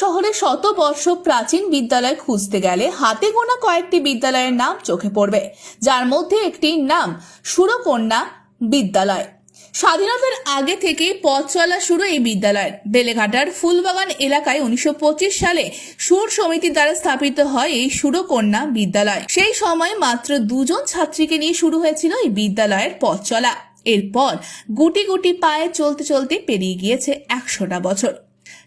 শহরে শত বর্ষ প্রাচীন বিদ্যালয় খুঁজতে গেলে হাতে গোনা কয়েকটি বিদ্যালয়ের নাম চোখে পড়বে। যার মধ্যে একটি নাম সুরকন্যা বিদ্যালয়। স্বাধীনতার আগে থেকেই পথ চলা শুরু এই বিদ্যালয়ের বেলেঘাটার ফুলবাগান এলাকায় উনিশশো পঁচিশ সালে সুর সমিতি দ্বারা স্থাপিত হয় এই সুরকন্যা বিদ্যালয়। সেই সময় মাত্র দুজন ছাত্রীকে নিয়ে শুরু হয়েছিল এই বিদ্যালয়ের পথ চলা। এরপর গুটি গুটি পায়ে চলতে চলতে পেরিয়ে গিয়েছে একশোটা বছর।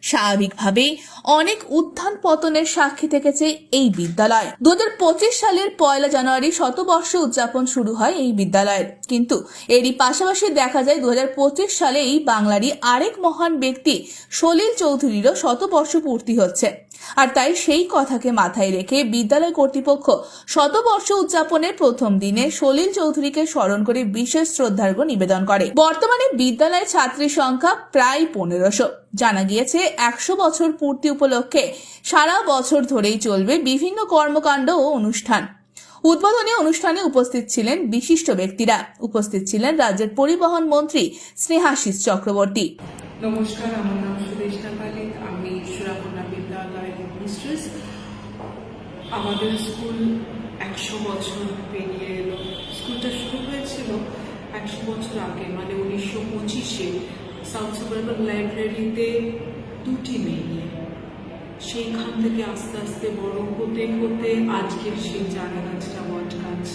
স্বাভাবিকভাবেই অনেক উত্থান পতনের সাক্ষী থেকেছে এই বিদ্যালয়। দুহাজার পঁচিশ সালের পয়লা জানুয়ারি শতবর্ষ উদযাপন শুরু হয় এই বিদ্যালয়ের। কিন্তু এরই পাশাপাশি দেখা যায় দু হাজার পঁচিশ সালে এই বাংলারই আরেক মহান ব্যক্তি সলিল চৌধুরীরও শতবর্ষ পূর্তি হচ্ছে। আর তাই সেই কথাকে মাথায় রেখে বিদ্যালয় কর্তৃপক্ষ শতবর্ষ উদযাপনের প্রথম দিনে সলিল চৌধুরীকে স্মরণ করে বিশেষ শ্রদ্ধার্ঘ্য নিবেদন করে। বর্তমানে বিদ্যালয়ের ছাত্রীর সংখ্যা প্রায় পনেরোশো। জানা গিয়েছে, একশো বছর পূর্তি উপলক্ষে সারা বছর ধরেই চলবে বিভিন্ন কর্মকাণ্ড ও অনুষ্ঠান। উদ্বোধনী অনুষ্ঠানে উপস্থিত ছিলেন বিশিষ্ট ব্যক্তিরা। উপস্থিত ছিলেন রাজ্যের পরিবহন মন্ত্রী স্নেহাশিস চক্রবর্তী। নমস্কার, আমার নাম সুরাকন্যা মিস্ট্রেস আমাদের স্কুল একশো বছর পেরিয়ে এলো। স্কুলটা শুরু হয়েছিল একশো বছর আগে মানে উনিশশো পঁচিশে। সাউথ সুবারবান লাইব্রেরিতে দুটি মেয়ে সেইখান থেকে আস্তে আস্তে বড় হতে হতে আজকের সেই চারা গাছটা বট গাছ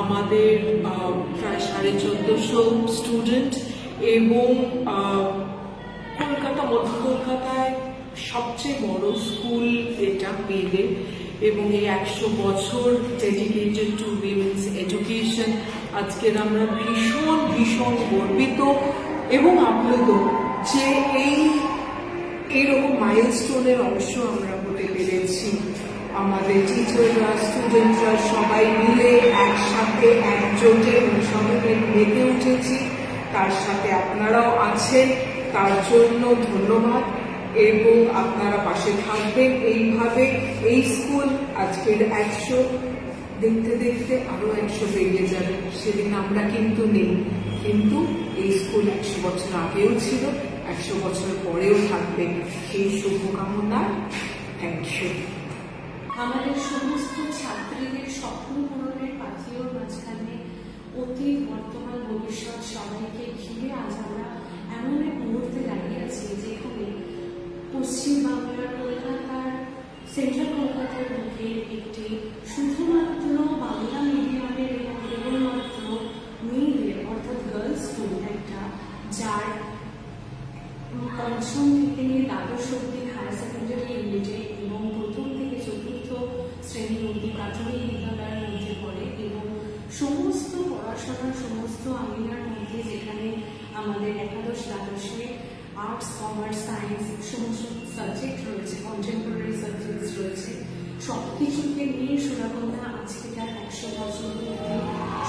আমাদের প্রায় সাড়ে চোদ্দশো স্টুডেন্ট এবং কলকাতা মধ্য কলকাতায় সবচেয়ে বড় স্কুল এটা মেয়েদের এবং এই একশো বছর ডেডিকেটেড টু উইমেন্স এডুকেশন আজকের আমরা ভীষণ ভীষণ গর্বিত এবং আপ্লুত যে এই, এইরকম মাইলস্টোনের অংশ আমরা হতে পেরেছি। আমাদের টিচাররা স্টুডেন্টরা সবাই মিলে একসাথে একজোটে উৎসবে মেতে উঠেছি। তার সাথে আপনারাও আছেন। তার জন্য ধন্যবাদ। এবং আপনারা পাশে থাকবেন এইভাবে। এই স্কুল আজকের একশো, দেখতে দেখতে আরও একশো বেড়ে যাবে। সেদিন আমরা কিন্তু নেই। কিন্তু এই স্কুল একশো বছর আগেও ছিল, একশো বছর পরেও থাকবে। সেই শুভকামনা। ইউ আমাদের সমস্ত ছাত্রীদের স্বপ্ন পূরণের পাথেয় মাঝখানে অতীত বর্তমান ভবিষ্যৎ সবাইকে ঘিরে আজ আমরা এমন এক মুহূর্তে দাঁড়িয়ে আছি যেখানে পশ্চিম বাংলার কলকাতার সেন্ট্রাল কলকাতার বুকে একটি শুধুমাত্র বাংলা মিডিয়ামের এবং কেবলমাত্র মেয়েদের অর্থাৎ গার্লস স্কুল একটা যার পঞ্চম থেকে নিয়ে দ্বাদশ অব্দি হায়ার সেকেন্ডারি ইউনিটে এবং প্রথম থেকে চতুর্থ শ্রেণি অব্দি প্রাথমিক বিদ্যালয়ের মধ্যে পড়ে এবং সমস্ত পড়াশোনা সমস্ত আমিনার মধ্যে যেখানে আমাদের একাদশ দ্বাদশে আর্টস কমার্স সায়েন্স সমস্ত সাবজেক্ট রয়েছে কন্টেম্পোরারি সাবজেক্টস রয়েছে। সব কিছুকে নিয়ে আজকে তার একশো বছর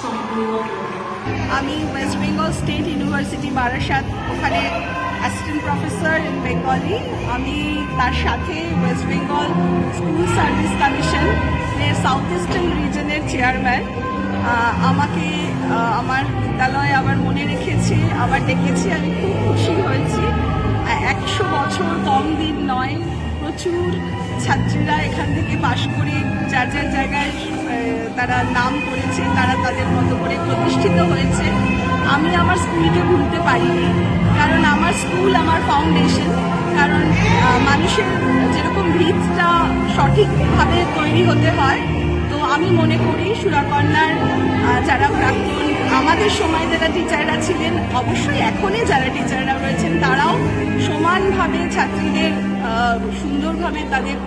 সম্পূর্ণ আমি West Bengal State University Barasat ওখানে অ্যাসিস্ট্যান্ট প্রফেসর ইন বেঙ্গলি আমি তার সাথে West Bengal School Service Commission south eastern রিজনের chairman আমাকে আমার বিদ্যালয়ে আবার মনে রেখেছে আবার দেখেছি আমি খুব খুশি হয়েছি। একশো বছর কম দিন নয় প্রচুর ছাত্রীরা এখান থেকে পাশ করে যার যার জায়গায় তারা নাম করেছে তারা তাদের মতো করে প্রতিষ্ঠিত হয়েছে। আমি আমার স্কুলকে ভুলতে পারিনি কারণ আমার স্কুল আমার ফাউন্ডেশন কারণ মানুষের যেরকম ভিতটা সঠিকভাবে তৈরি হতে হয় তো আমি মনে করি আহ, যারা প্রাক্তন, আমাদের সময় যারা টিচাররা ছিলেন, অবশ্যই এখনই যারা টিচাররা রয়েছেন, তারাও সমানভাবে ছাত্রীদের সুন্দরভাবে তাদের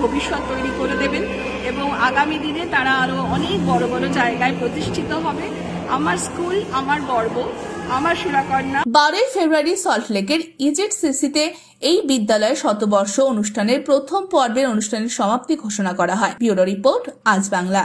ভবিষ্যৎ তৈরি করে দেবেন এবং আগামী দিনে তারা আরও অনেক বড় বড় জায়গায় প্রতিষ্ঠিত হবে। আমার স্কুল, আমার গর্ব, আমার সুরাকন্যা বারোই ফেব্রুয়ারি সল্টলেকের ইজেট সিসিতে এই বিদ্যালয়ের শতবর্ষ অনুষ্ঠানের প্রথম পর্বের অনুষ্ঠানের সমাপ্তি ঘোষণা করা হয়। ব্যুরো রিপোর্ট, আজ বাংলা।